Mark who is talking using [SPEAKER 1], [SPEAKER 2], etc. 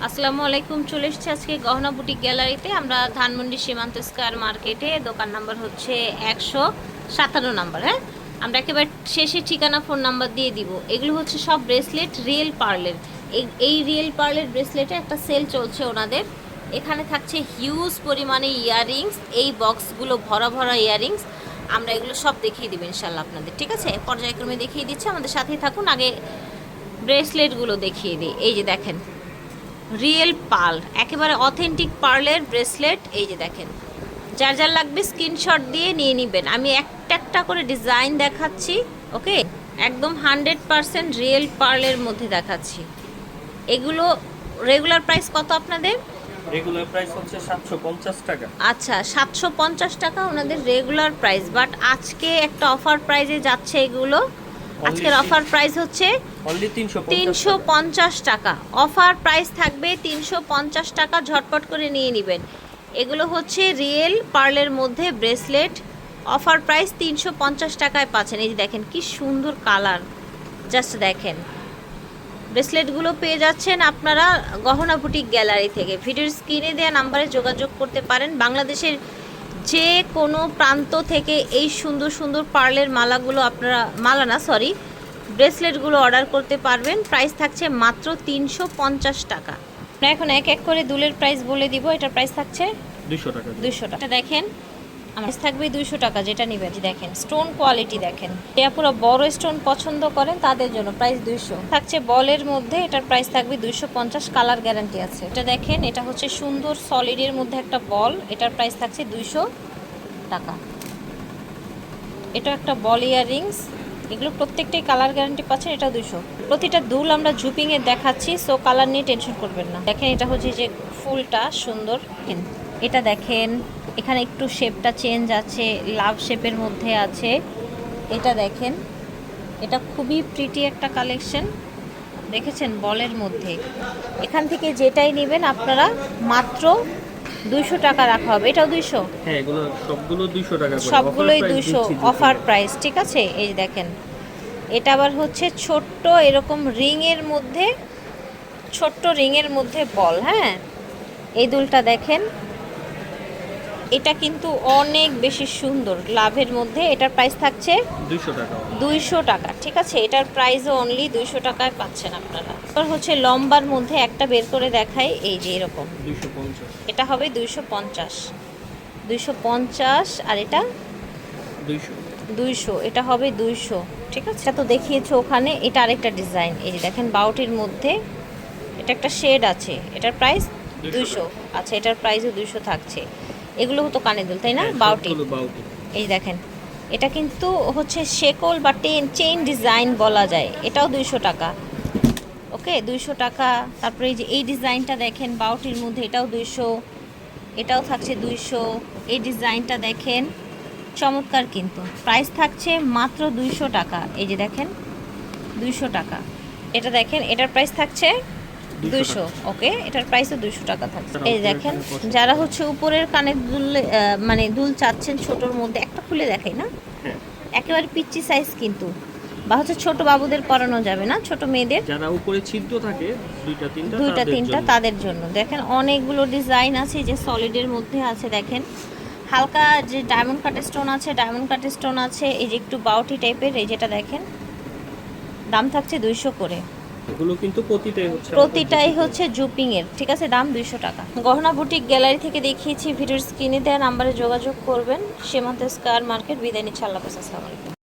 [SPEAKER 1] আসসালামু আলাইকুম, চলে এসেছি আজকে গহনা বুটিক গ্যালারিতে। আমরা ধানমন্ডি সীমান্ত স্কোয়ার মার্কেটে, দোকান নাম্বার হচ্ছে একশো সাতান্ন নাম্বার হ্যাঁ? আমরা একেবারে শেষে ঠিকানা ফোন নাম্বার দিয়ে দিব। এগুলো হচ্ছে সব ব্রেসলেট, রিয়েল পার্লের। এই- রিয়েল পার্লের ব্রেসলেটে একটা সেল চলছে ওনাদের। এখানে থাকছে হিউজ পরিমাণে ইয়াররিংস, এই বক্সগুলো ভরা ভরা ইয়াররিংস। আমরা এগুলো সব দেখিয়ে দেবো ইনশাল্লাহ আপনাদের, ঠিক আছে? পর্যায়ক্রমে দেখিয়ে দিচ্ছি, আমাদের সাথেই থাকুন। আগে ব্রেসলেটগুলো দেখিয়ে দিই। এই যে দেখেন রিয়েল পার্ল একেবারে অথেন্টিক পার্লের ব্রেসলেট এই যে দেখেন। যার যার লাগবে স্ক্রিনশট দিয়ে নিয়ে নেবেন। আমি একটা একটা করে ডিজাইন দেখাচ্ছি ওকে? একদম হান্ড্রেড পারসেন্ট রিয়েল পার্লের মধ্যে দেখাচ্ছি। এগুলো রেগুলার প্রাইস কত আপনাদের?
[SPEAKER 2] রেগুলার প্রাইস হচ্ছে সাতশো পঞ্চাশ টাকা।
[SPEAKER 1] আচ্ছা সাতশো পঞ্চাশ টাকা ওনাদের রেগুলার প্রাইস। বাট আজকে একটা অফার প্রাইসে যাচ্ছে এগুলো। আজকের অফার প্রাইস হচ্ছে
[SPEAKER 2] তিনশো
[SPEAKER 1] পঞ্চাশ টাকা। অফার প্রাইস থাকবে তিনশো পঞ্চাশ টাকা ঝটপট করে নিয়ে নেবেন। এগুলো হচ্ছে রিয়েল পার্লের মধ্যে ব্রেসলেট। অফার প্রাইস তিনশো পঞ্চাশ টাকায় পাচ্ছেন। এই যে দেখেন কি সুন্দর কালার। জাস্ট দেখেন। ব্রেসলেটগুলো পেয়ে যাচ্ছেন আপনারা গহনা বুটিক গ্যালারি থেকে। ভিডিওর স্ক্রিনে দেওয়া নাম্বারে যোগাযোগ করতে পারেন। বাংলাদেশের যে কোনো প্রান্ত থেকে এই সুন্দর সুন্দর পার্লের মালাগুলো আপনারা মালা না সরি ব্রেসলেটগুলো অর্ডার করতে পারবেন। প্রাইস থাকছে মাত্র তিনশো পঞ্চাশ টাকা। আমরা এখন এক এক করে দুলের প্রাইস বলে দিব। এটা প্রাইস থাকছে
[SPEAKER 2] দুশো টাকা।
[SPEAKER 1] দুশো টাকা। দেখেন আমার থাকবে দুইশো টাকা, যেটা নিবেন। দেখেন স্টোন কোয়ালিটি দেখেন। এটা পুরো বড় স্টোন পছন্দ করেন, তাদের জন্য প্রাইস দুইশো। থাকছে বলের মধ্যে, এটার প্রাইস থাকবে দুইশো পঞ্চাশ কালার গ্যারান্টি আছে। এটা দেখেন, এটা হচ্ছে সুন্দর সলিডের মধ্যে একটা বল, এটার প্রাইস থাকছে দুইশো টাকা। এটা একটা বল ইয়াররিংস এগুলো প্রত্যেকটাই কালার গ্যারান্টি পাচ্ছেন, এটা দুশো প্রতিটা দুল আমরা জুপিংয়ে দেখাচ্ছি সো কালার নিয়ে টেনশন করবেন না। দেখেন, এটা হচ্ছে যে ফুলটা সুন্দর। এটা দেখেন এখানে একটু শেপটা চেঞ্জ আছে লাভ শেপের মধ্যে আছে। এটা দেখেন এটা খুবই প্রিটি একটা কালেকশন দেখেছেন বলের মধ্যে। এখান থেকে যেটাই নেবেন আপনারা মাত্র দুইশো টাকা রাখা হবে। এটাও দুইশো?
[SPEAKER 2] হ্যাঁ
[SPEAKER 1] সবগুলোই দুইশো অফার প্রাইস ঠিক আছে? এই দেখেন এটা আবার হচ্ছে ছোট্ট এরকম রিংয়ের মধ্যে ছোট্ট রিংয়ের মধ্যে বল হ্যাঁ? এই দুলটা দেখেন এটা কিন্তু অনেক বেশি সুন্দর। লাভের মধ্যে এটার প্রাইস থাকছে
[SPEAKER 2] দুইশো টাকা।
[SPEAKER 1] দুইশো টাকা। ঠিক আছে এটার প্রাইসও অনলি দুইশো টাকায় পাচ্ছেন আপনারা। এবার হচ্ছে লম্বার মধ্যে একটা বের করে দেখাই এই যে এরকম। এটা হবে দুইশো পঞ্চাশ। দুইশো পঞ্চাশ আর এটা
[SPEAKER 2] দুইশো।
[SPEAKER 1] এটা হবে দুইশো। ঠিক আছে এটা তো দেখিয়েছো ওখানে এটা আরেকটা ডিজাইন এই যে দেখেন বাউটির মধ্যে এটা একটা শেড আছে এটার প্রাইস
[SPEAKER 2] 200
[SPEAKER 1] দুইশো। আচ্ছা এটার প্রাইসও দুইশো থাকছে। এগুলো তো কানে দুল তাই না?
[SPEAKER 2] হ্যাঁ,
[SPEAKER 1] বাউটি। এই দেখেন এটা কিন্তু হচ্ছে শেকল বা টেন চেইন ডিজাইন বলা যায়। এটাও দুইশো টাকা। ওকে দুইশো টাকা। তারপরে এই যে এই ডিজাইনটা দেখেন বাউটির মধ্যে এটাও দুইশো এটাও থাকছে দুইশো। এই ডিজাইনটা দেখেন চমৎকার কিন্তু। প্রাইস থাকছে মাত্র দুইশো টাকা। এই যে দেখেন দুইশো টাকা। এটা দেখেন এটার প্রাইস থাকছে
[SPEAKER 2] 200
[SPEAKER 1] দুইশো ওকে এটার প্রাইসও দুইশো টাকা থাকছে। এই দেখেন যারা হচ্ছে উপরের কানের দুল মানে দুল চাচ্ছেন ছোটোর মধ্যে একটা খুলে দেখাই না?
[SPEAKER 2] হ্যাঁ।
[SPEAKER 1] একেবারে পিচ্চি সাইজ কিন্তু। বা হচ্ছে ছোট বাবুদের পরানো যাবে না ছোট মেয়েদের?
[SPEAKER 2] যারা উপরে ছিদ্র থাকে দুইটা তিনটা
[SPEAKER 1] দুইটা
[SPEAKER 2] তাদের
[SPEAKER 1] তিনটা
[SPEAKER 2] জন্য।
[SPEAKER 1] তাদের জন্য। দেখেন অনেকগুলো ডিজাইন আছে যে সলিডের মধ্যে আছে দেখেন। হালকা যে ডায়মন্ড কাট স্টোন আছে ডায়মন্ড কাট স্টোন আছে এই যে একটু বাউটি টাইপের এই যেটা দেখেন দাম থাকছে দুইশো করে।
[SPEAKER 2] এগুলো কিন্তু প্রতিটাই হচ্ছে
[SPEAKER 1] প্রতিটাই হচ্ছে জুপিং এর ঠিক আছে দাম দুইশো টাকা। গহনা বুটিক গ্যালারি থেকে দেখিয়েছি ভিডিওর স্ক্রিনে দেওয়া নাম্বারে যোগাযোগ করবেন। সীমান্ত স্কার মার্কেট বিদায় নিচ্ছে আল্লাহ আসসালামু আলাইকুম।